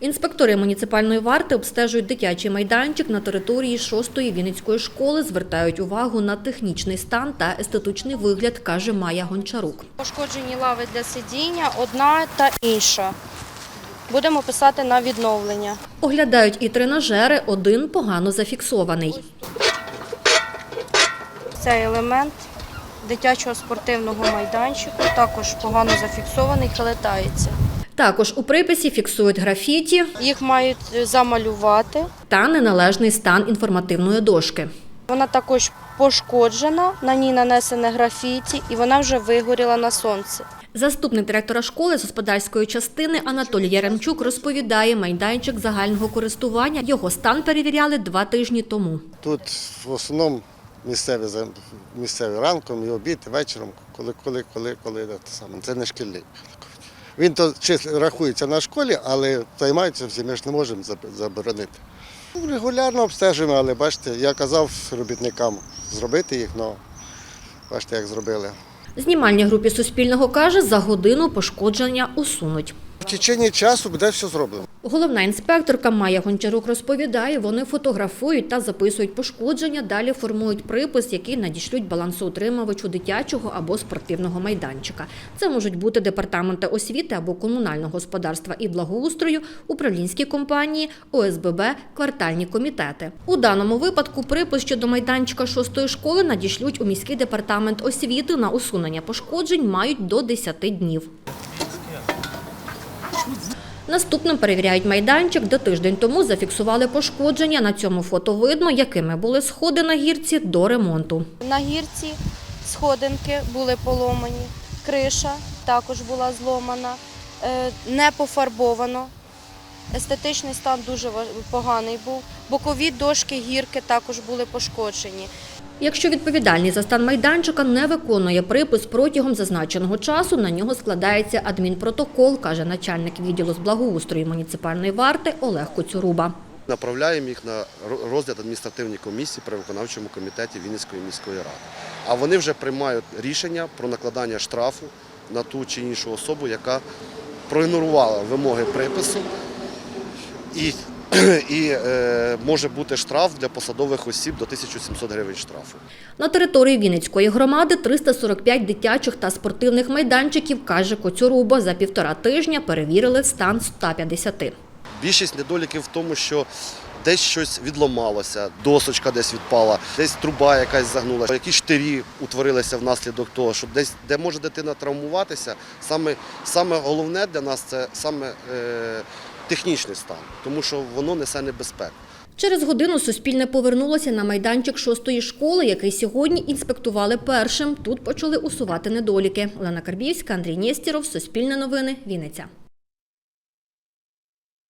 Інспектори муніципальної варти обстежують дитячий майданчик на території 6-ї Вінницької школи, звертають увагу на технічний стан та естетичний вигляд, каже Майя Гончарук. Пошкоджені лави для сидіння одна та інша. Будемо писати на відновлення. Оглядають і тренажери, один погано зафіксований. Цей елемент дитячого спортивного майданчику також погано зафіксований, хилитається. Також у приписі фіксують графіті Їх мають е, замалювати. та неналежний стан інформативної дошки. Вона також пошкоджена, на ній нанесене графіті, і вона вже вигоріла на сонці. Заступник директора школи з господарської частини Анатолій Яремчук розповідає, майданчик загального користування. Його стан перевіряли два тижні тому. Тут в основному місцеві, місцеві ранком і обід, і вечором, коли, коли, коли, коли. Це не шкільний. Він то чисто рахується на школі, але займаються всі, ми ж не можемо заборонити. Ну, Регулярно обстежуємо, але бачите, я казав робітникам зробити їх, але бачите, як зробили. Знімальній групі Суспільного каже, за годину пошкодження усунуть. В течение часу буде все зроблено. Головна інспекторка Майя Гончарук розповідає, вони фотографують та записують пошкодження, далі формують припис, який надішлють балансоутримувачу дитячого або спортивного майданчика. Це можуть бути департаменти освіти або комунального господарства і благоустрою, управлінські компанії, ОСББ, квартальні комітети. У даному випадку припис щодо майданчика шостої школи надішлють у міський департамент освіти на усунення пошкоджень мають до 10 днів. Наступним перевіряють майданчик, де тиждень тому зафіксували пошкодження. На цьому фото видно, якими були сходи на гірці до ремонту. На гірці сходинки були поломані, криша також була зломана, е, не пофарбовано. Естетичний стан дуже поганий був. Бокові дошки гірки також були пошкоджені. Якщо відповідальний за стан майданчика не виконує припис протягом зазначеного часу, на нього складається адмінпротокол, каже начальник відділу з благоустрою муніципальної варти Олег Коцюруба. Направляємо їх на розгляд адміністративній комісії при виконавчому комітеті Вінницької міської ради. А вони вже приймають рішення про накладання штрафу на ту чи іншу особу, яка проігнорувала вимоги припису. І, і е, може бути штраф для посадових осіб до 1700 гривень штрафу. На території Вінницької громади 345 дитячих та спортивних майданчиків, каже Коцюруба. За півтора тижня перевірили стан 150. Більшість недоліків в тому, що десь щось відломалося, досочка десь відпала, десь труба якась загнулася, якісь штирі утворилися внаслідок того, щоб десь де може дитина травмуватися. Саме, саме головне для нас це саме е, технічний стан, тому що воно несе небезпеку. Через годину Суспільне повернулося на майданчик шостої школи, який сьогодні інспектували першим. Тут почали усувати недоліки. Олена Карбівська, Андрій Нєстіров, Суспільне новини, Вінниця.